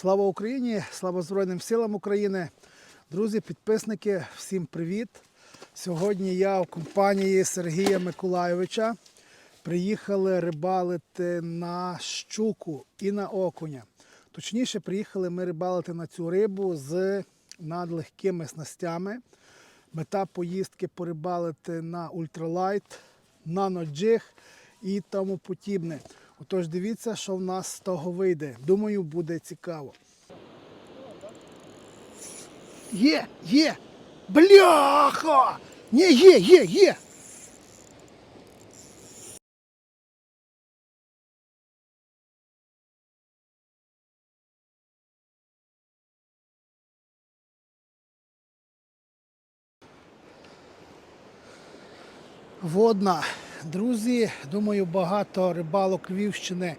Слава Україні! Слава Збройним силам України! Друзі, підписники, всім привіт! Сьогодні я в компанії Сергія Миколайовича приїхали рибалити на щуку і на окуня. Точніше, приїхали ми рибалити на цю рибу з надлегкими снастями. Мета поїздки порибалити на ультралайт, наноджиг і тому подібне. Отож, дивіться, що в нас з того вийде. Думаю, буде цікаво. Є, є! Бляха! Ні, є, є, є! Водна. Друзі, думаю, багато рибалок Львівщини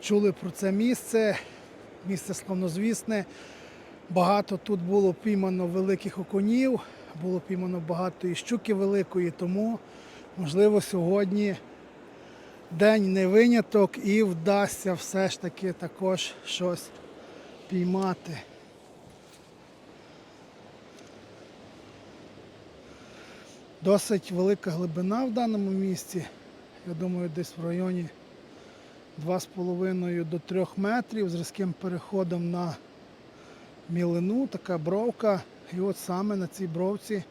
чули про це місце. Місце славнозвісне. Багато тут було піймано великих окунів, було піймано багато і щуки великої, тому, можливо, сьогодні день не виняток і вдасться все ж таки також щось піймати. Досить велика глибина в даному місці. Я думаю, десь в районі 2,5 до 3 метрів з різким переходом на мілину, така бровка. І от саме на цій бровці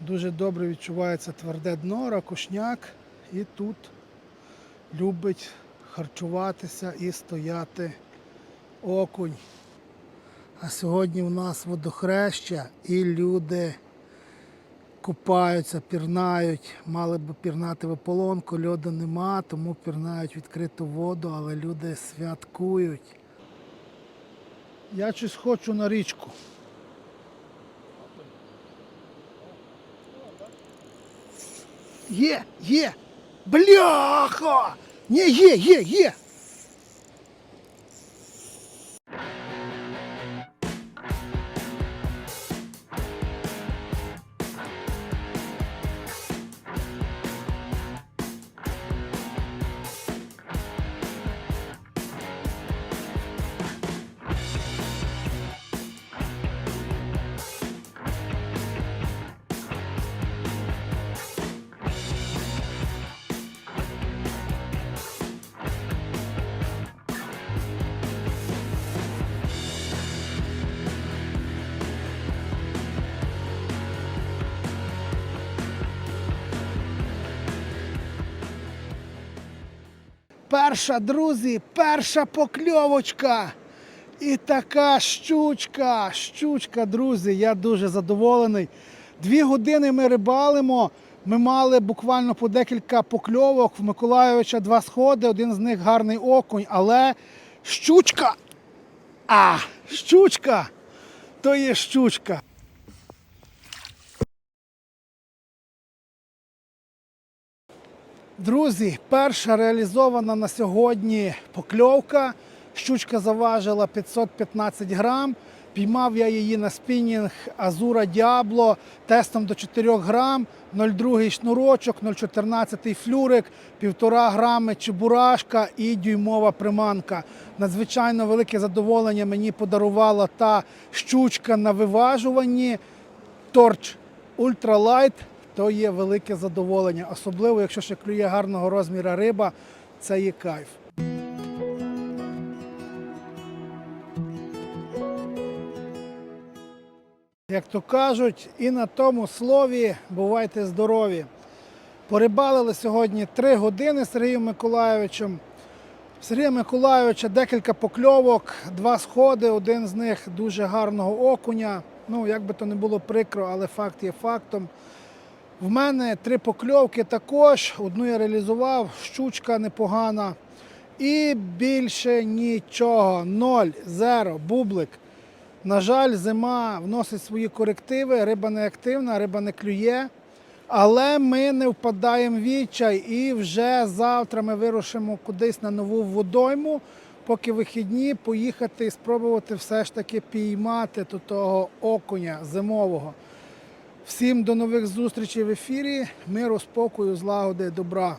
дуже добре відчувається тверде дно, ракушняк. І тут любить харчуватися і стояти окунь. А сьогодні в нас водохреща і люди купаються, пірнають, мали б пірнати в ополонку, льоду нема, тому пірнають відкриту воду, але люди святкують. Я щось хочу на річку. Є, є! Бляха! Ні, є, є, є! Перша, друзі, перша покльовочка. І така щучка, щучка, друзі, я дуже задоволений. Дві години ми рибалимо. Ми мали буквально по декілька покльовок. В Миколайовича два сходи, один з них гарний окунь, але щучка. А, щучка, то є щучка. Друзі, перша реалізована на сьогодні покльовка. Щучка заважила 515 грам. Піймав я її на спінінг Азура Діабло тестом до 4 грам, 0,2 шнурочок, 0,14 флюрик, 1,5 грами чебурашка і дюймова приманка. Надзвичайно велике задоволення мені подарувала та щучка на виважуванні. Торч Ультралайт то є велике задоволення. Особливо, якщо ще клює гарного розміру риба, це є кайф. Як то кажуть, і на тому слові бувайте здорові. Порибалили сьогодні три години з Сергієм Миколайовичем. Сергія Миколайовича декілька покльовок, два сходи, один з них дуже гарного окуня. Ну, як би то не було прикро, але факт є фактом. В мене три покльовки також. Одну я реалізував, щучка непогана. І більше нічого. Ноль, зеро, бублик. На жаль, зима вносить свої корективи, риба не активна, риба не клює. Але ми не впадаємо в відчай і вже завтра ми вирушимо кудись на нову водойму, поки вихідні поїхати і спробувати все ж таки піймати того окуня зимового. Всім до нових зустрічей в ефірі. Миру, спокою, злагоди, добра.